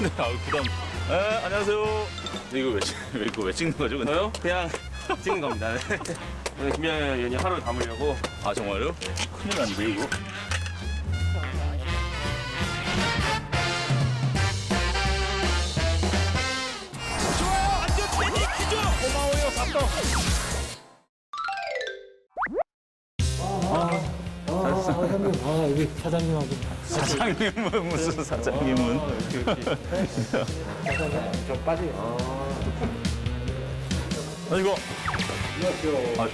네, 아, 부담. 에, 안녕하세요. 이거 왜, 찍- 왜, 이거 왜 찍는 거죠? 근데? 저요? 그냥 찍는 겁니다. 네. 오늘 의원이 하루를 담으려고 아, 정말요? 큰일 났는데, 이거? 아, 여기 사장님하고. 사장님은 무슨 사장님은? 좀 빠져요. 아, 이거. 아,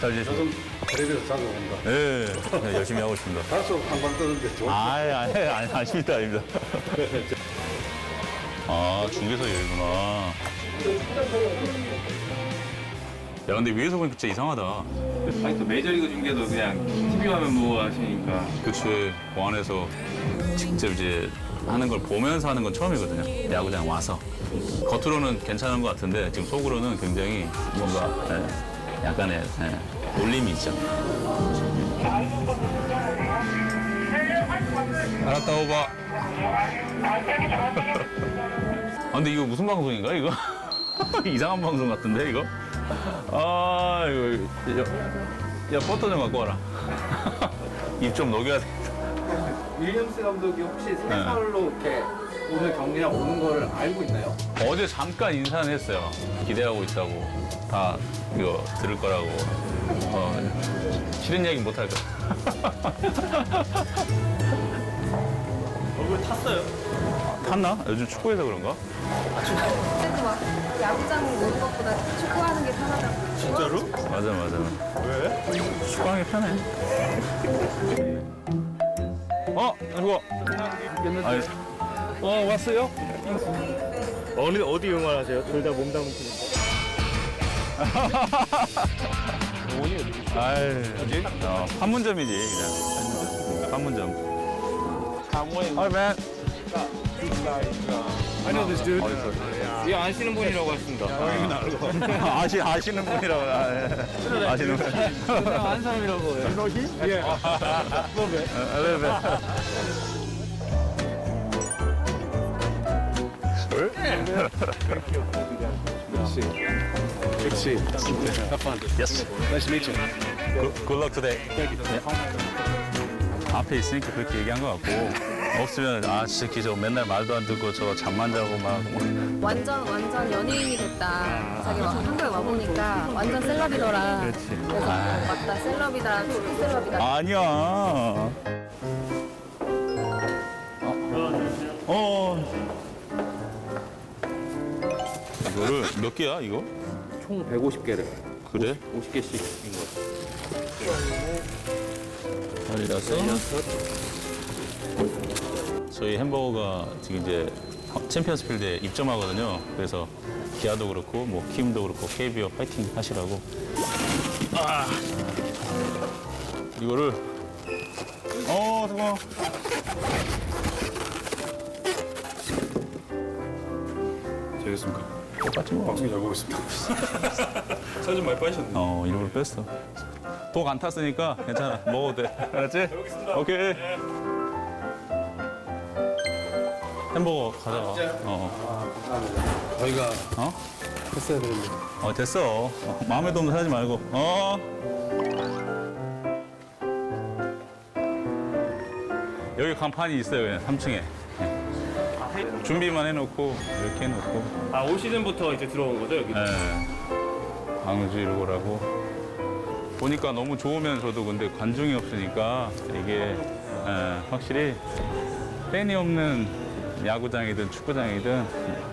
잘 지내셨어요? 텔레비에서 자주 온다. 네, 네, 열심히 하고 있습니다. 가수 한번 뜨는데 좋은 아, 아니, 아니, 아닙니다, 아닙니다. 아, 중개사 여기구나. 야, 근데 위에서 보니까 진짜 이상하다. 아니 또 메이저리그 중계도 그냥 TV 화면 보고 하시니까 그치, 공안에서 직접 이제 하는 걸 보면서 하는 건 처음이거든요. 야구장 와서. 겉으로는 괜찮은 것 같은데 지금 속으로는 굉장히 뭔가 예, 약간의 예, 놀림이 있죠. 알았다, 오바. 아, 근데 이거 무슨 방송인가, 이거? 이상한 방송 같은데, 이거? 아, 이거. 야, 야 버터 좀 갖고 와라. 입 좀 녹여야 돼. 윌리엄스 감독이 혹시 세살로 이렇게 오늘 경기장 오는 거를 알고 있나요? 어제 잠깐 인사는 했어요. 기대하고 있다고. 다 이거 들을 거라고. 어, 싫은 얘기 못 할 거야. 얼굴 탔어요. 탔나? 요즘 축구해서 그런가? 그래도 막 야구장 오는 것보다 축구하는 게 편하다고. 진짜로? 맞아, 맞아. 왜? 축구하는 게 편해. 어, 이거. 아니, 어 왔어요? 어느 어디 응원하세요? 둘 다 몸 담은 팀. 아이, 뭐지? 어, 판문점이지, 그냥. 판문점. 아, 맨. I know this dude. 이 아시는 분이라고 했습니다. 아시, 아시는 분이라고. 아, 예. 아시는 분. 아는 사람이라고. 예. 아, 왜, 왜? 역시. Yes. Nice to meet you. Good, good luck today. 네. 앞에 있으니까 그렇게 얘기한 것 같고 없으면 아 진짜 기저 맨날 말도 안 듣고 저 잠만 자고 막 완전 완전 연예인이 됐다. 자기 막 한국에 와 보니까 완전 셀럽이더라. 그래서 어, 맞다 셀럽이다 축구 셀럽이다. 아니야. 어. 이거를 몇 개야 이거? 총 150개를 그래? 50개씩인 거. 열여섯. 저희 햄버거가 지금 이제 챔피언스 필드에 입점하거든요. 그래서 기아도 그렇고 뭐 키움도 그렇고 KBO 파이팅 하시라고. 아. 이거를 어, 잠깐. 되겠습니까? 똑같이 뭐. 방송 잘 보고 있습니다. 사진 많이 빠지셨네. 어, 일부러 뺐어. 독 안 탔으니까 괜찮아. 먹어도 돼. 알았지? 오케이. 햄버거 가져가. 어. 저희가 어? 했어야 되는데. 어, 됐어. 어, 마음에 도면 하지 말고. 어. 여기 간판이 있어요, 그냥 3층에. 준비만 해놓고, 이렇게 해놓고. 아 올 시즌부터 이제 들어온 거죠 여기? 예. 광주 1호라고. 보니까 너무 좋으면서도 근데 관중이 없으니까 이게 예, 확실히 팬이 없는 야구장이든 축구장이든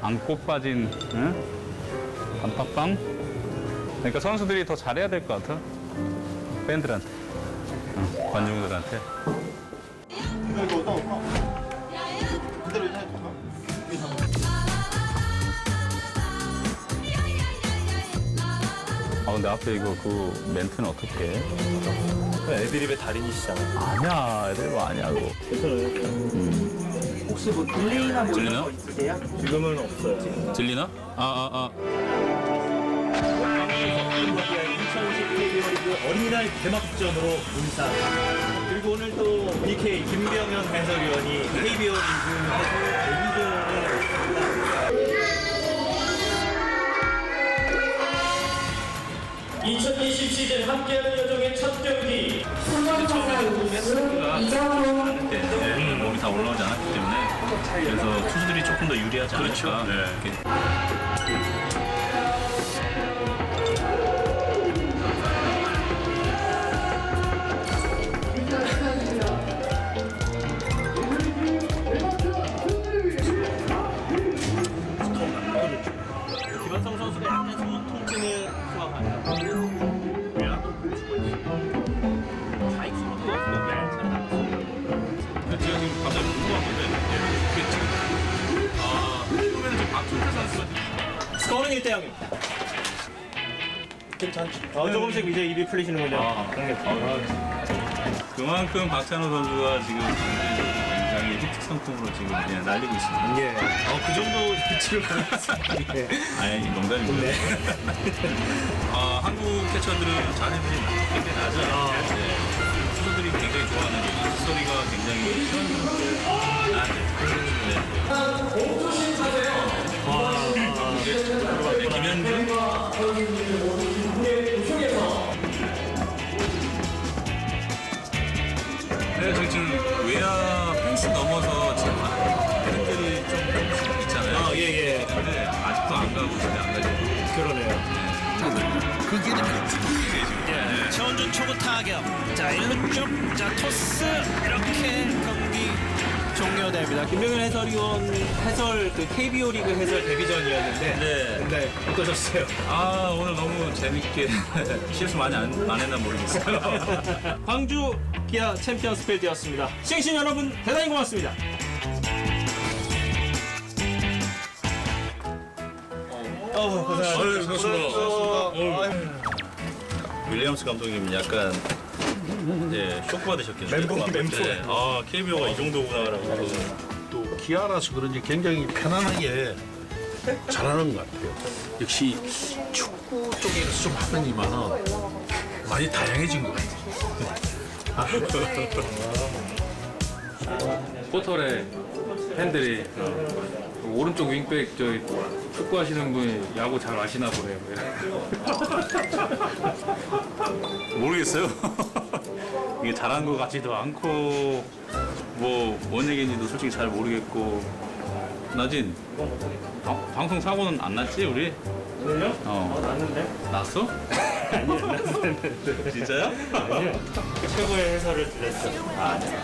안고 빠진 응? 안팎방? 그러니까 선수들이 더 잘해야 될 것 같아. 팬들한테, 응, 관중들한테. 아 근데 앞에 이거 그 멘트는 어떻게 해? 애드립의 달인이시잖아요. 아니야, 애들 뭐 아니야고. 혹시 뭐 딜레이나 뭐 들리나? 있으세요? 지금은 없어요. 들리나? 아, 아, 아. 2010 KBO 리그 어린이날 개막전으로 문상 그리고 오늘 또 BK 김병현 해설위원이 KBO 리그에서 데뷔전 시즌 함께하는 여정의 첫 경기. 네, 몸이 다 올라오지 않았기 때문에 그래서 투수들이 조금 더 유리하지 않을까. 이렇게. 김한성 선수가 약간 손 통증을 수확합니 스코어는 1대 0입니다. 괜찮죠? 어, 조금씩 이제 입이 풀리시는군요. 아, 그만큼 박찬호 선수가 지금 굉장히 히트 상품으로 지금 그냥 날리고 있습니다. 예. 어, 그 정도 위치를 예. 아니 농담입니다. 아, 한국 캐쳐들은 자네들이 굉장히 낮아요. 네. 투수들이 굉장히 좋아하는 이 소리가 굉장히 시원한데 네, 김현준 네, 저희 지금 외야 펜스 넘어서 지금 팬들이 좀 있잖아요. 아, 예, 예. 근데 아직도 안 가고 집에 안 가죠. 그러네요. 최원준 초구 타격. 자, 1루 쪽. 자, 토스. 이렇게 경기 종료됩니다. 김병현 해설위원 해설 그 KBO 리그 해설 데뷔전이었는데 네. 네, 어떠셨어요? 아, 오늘 너무 재밌게 실수 많이 안, 안 했나 모르겠어요. 광주 기아 챔피언스 필드였습니다. 싱싱 여러분 대단히 고맙습니다. 어, 고생하셨습니다. 윌리엄스 감독님 약간 이제 쇼크 받으셨겠네요. 멘붕, 멘붕. 네. 아, KBO가 이 정도구나라고. 또 기아라서 그런지 굉장히 편안하게 잘하는 것 같아요. 역시 축구 쪽에서 좀 하더니만은 많이 다양해진 것 같아요. 포털에 팬들이 어, 오른쪽 윙백 저 축구하시는 분이 야구 잘 아시나 보네요. 모르겠어요. 이게 잘한 것 같지도 않고 뭐뭔 얘기인지도 솔직히 잘 모르겠고 나진 방- 방송 사고는 안 났지 우리? 오늘요? 어 났는데? 났어? 진짜요? 최고의 해설을 드렸습니다. 아, 네.